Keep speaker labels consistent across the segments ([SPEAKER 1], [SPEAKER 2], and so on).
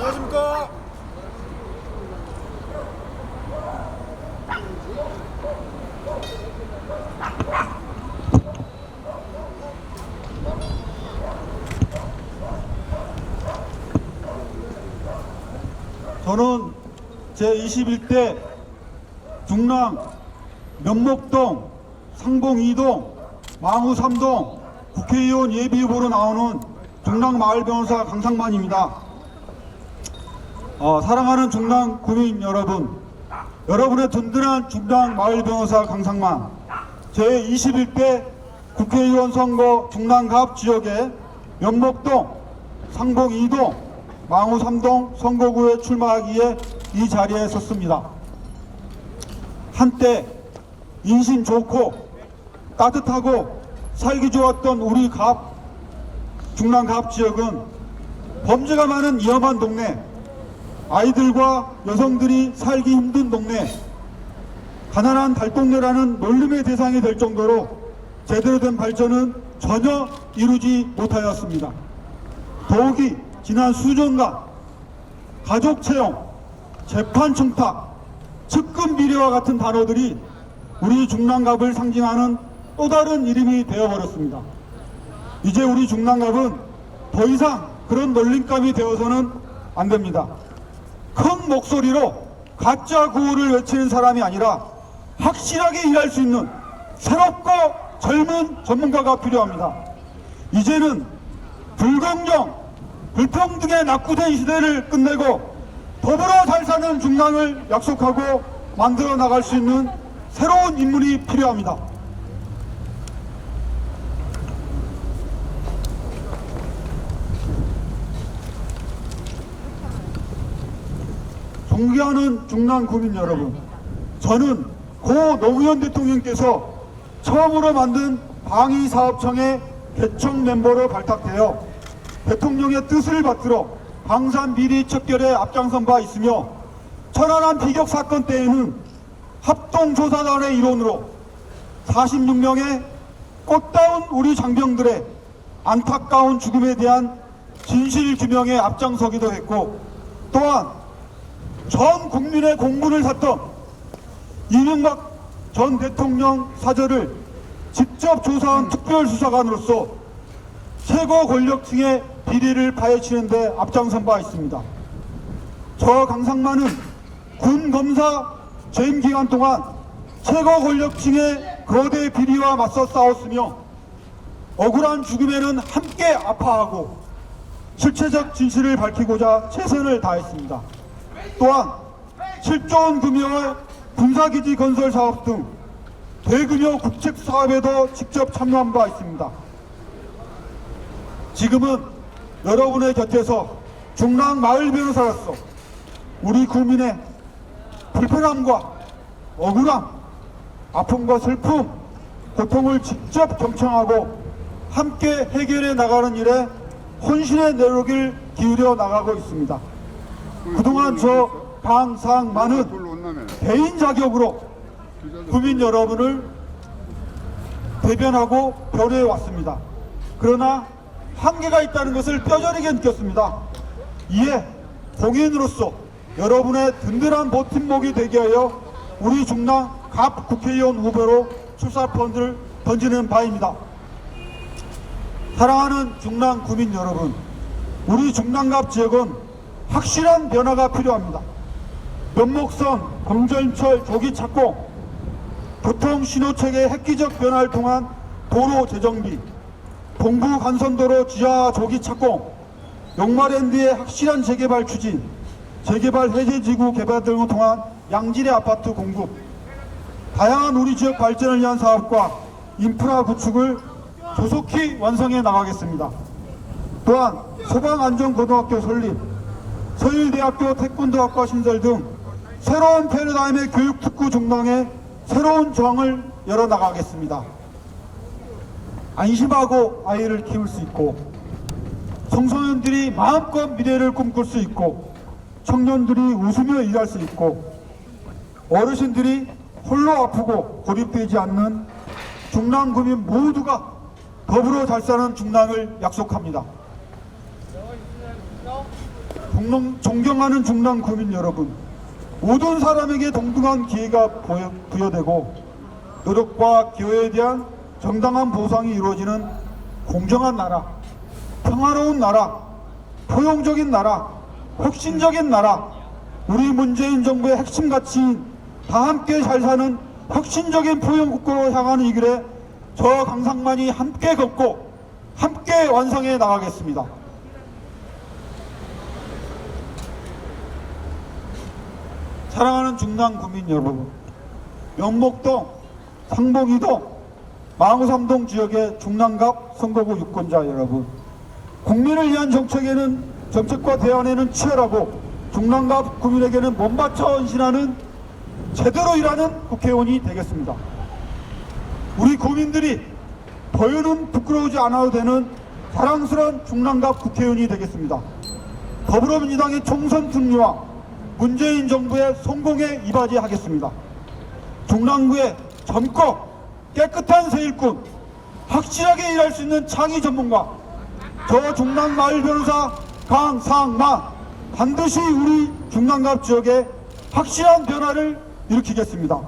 [SPEAKER 1] 안녕하십니까.
[SPEAKER 2] 저는 제21대 중랑 면목동 상봉 2동 망우 3동 국회의원 예비후보로 나오는 중랑 마을 변호사 강상만입니다. 어, 사랑하는 중랑 구민 여러분, 여러분의 든든한 중랑 마을 변호사 강상만 제21대 국회의원 선거 중랑갑 지역의 면목동 상봉 2동 망우 3동 선거구에 출마하기에 이 자리에 섰습니다. 한때 인심 좋고 따뜻하고 살기 좋았던 우리 갑 중랑갑 지역은 범죄가 많은 위험한 동네 아이들과 여성들이 살기 힘든 동네 가난한 달동네라는 놀림의 대상이 될 정도로 제대로 된 발전은 전혀 이루지 못하였습니다. 더욱이 지난 수년간 가족 채용, 재판 청탁, 측근 비리와 같은 단어들이 우리 중랑갑을 상징하는 또 다른 이름이 되어버렸습니다. 이제 우리 중랑갑은 더 이상 그런 놀림감이 되어서는 안 됩니다. 큰 목소리로 가짜 구호를 외치는 사람이 아니라 확실하게 일할 수 있는 새롭고 젊은 전문가가 필요합니다. 이제는 불공정, 불평등의 낙후된 시대를 끝내고 더불어 잘 사는 중랑을 약속하고 만들어 나갈 수 있는 새로운 인물이 필요합니다. 존경하는 중랑 구민 여러분, 저는 고 노무현 대통령께서 처음으로 만든 방위사업청의 개청 멤버로 발탁되어 대통령의 뜻을 받들어 방산 비리 척결에 앞장선 바 있으며 천안함 비격 사건 때에는 합동조사단의 일원으로 46명의 꽃다운 우리 장병들의 안타까운 죽음에 대한 진실 규명에 앞장서기도 했고 또한 전 국민의 공분을 샀던 이명박 전 대통령 사저를 직접 조사한 특별수사관으로서 최고 권력층의 비리를 파헤치는 데 앞장선 바 있습니다. 저 강상만은 군 검사 재임 기간 동안 최고 권력층의 거대 비리와 맞서 싸웠으며 억울한 죽음에는 함께 아파하고 실체적 진실을 밝히고자 최선을 다했습니다. 또한 7조 원 규모의 군사기지 건설 사업 등 대규모 국책 사업에도 직접 참여한 바 있습니다. 지금은 여러분의 곁에서 중랑 마을 변호사로서 우리 국민의 불편함과 억울함, 아픔과 슬픔, 고통을 직접 경청하고 함께 해결해 나가는 일에 혼신의 노력을 기울여 나가고 있습니다. 그동안 저 강상만은 개인 자격으로 국민 여러분을 대변하고 변호해 왔습니다. 그러나 한계가 있다는 것을 뼈저리게 느꼈습니다. 이에 공인으로서 여러분의 든든한 버팀목이 되게 하여 우리 중랑 갑 국회의원 후보로 출사펀드를 던지는 바입니다. 사랑하는 중랑 구민 여러분, 우리 중랑갑 지역은 확실한 변화가 필요합니다. 면목선, 검전철, 조기 착공, 교통 신호체계 획기적 변화를 통한 도로 재정비, 동부 간선도로 지하 조기 착공, 용마랜드의 확실한 재개발 추진, 재개발 해제지구 개발 등을 통한 양질의 아파트 공급, 다양한 우리 지역 발전을 위한 사업과 인프라 구축을 조속히 완성해 나가겠습니다. 또한 소방안전고등학교 설립, 서울대학교 태권도학과 신설 등 새로운 패러다임의 교육 특구 중랑에 새로운 정을 열어 나가겠습니다. 안심하고 아이를 키울 수 있고 청소년들이 마음껏 미래를 꿈꿀 수 있고 청년들이 웃으며 일할 수 있고 어르신들이 홀로 아프고 고립되지 않는 중랑 구민 모두가 더불어 잘 사는 중랑을 약속합니다. 동농- 존경하는 중남 구민 여러분, 모든 사람에게 동등한 기회가 부여- 부여되고 노력과 기회에 대한 정당한 보상이 이루어지는 공정한 나라, 평화로운 나라, 포용적인 나라, 혁신적인 나라, 우리 문재인 정부의 핵심 가치인 다 함께 잘 사는 혁신적인 포용국가로 향하는 이 길에 저 강상만이 함께 걷고 함께 완성해 나가겠습니다. 사랑하는 중남 구민 여러분, 영목동, 상봉이동, 망우삼동 지역의 중남갑 선거구 유권자 여러분, 국민을 위한 정책에는 정책과 대안에는 치열하고 중남갑 국민에게는 몸바쳐 헌신하는 제대로 일하는 국회의원이 되겠습니다. 우리 국민들이 더유는 부끄러우지 않아도 되는 자랑스러운 중남갑 국회의원이 되겠습니다. 더불어민주당의 총선 승리와 문재인 정부의 성공에 이바지하겠습니다. 중랑구의 젊고 깨끗한 세일꾼, 확실하게 일할 수 있는 창의 전문가, 저 중남 마을 변호사 강상만 반드시 우리 중남갑 지역에 확실한 변화를 일으키겠습니다.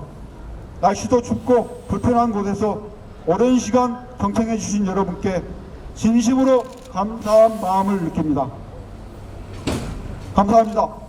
[SPEAKER 2] 날씨도 춥고 불편한 곳에서 오랜 시간 경청해 주신 여러분께 진심으로 감사한 마음을 느낍니다. 감사합니다.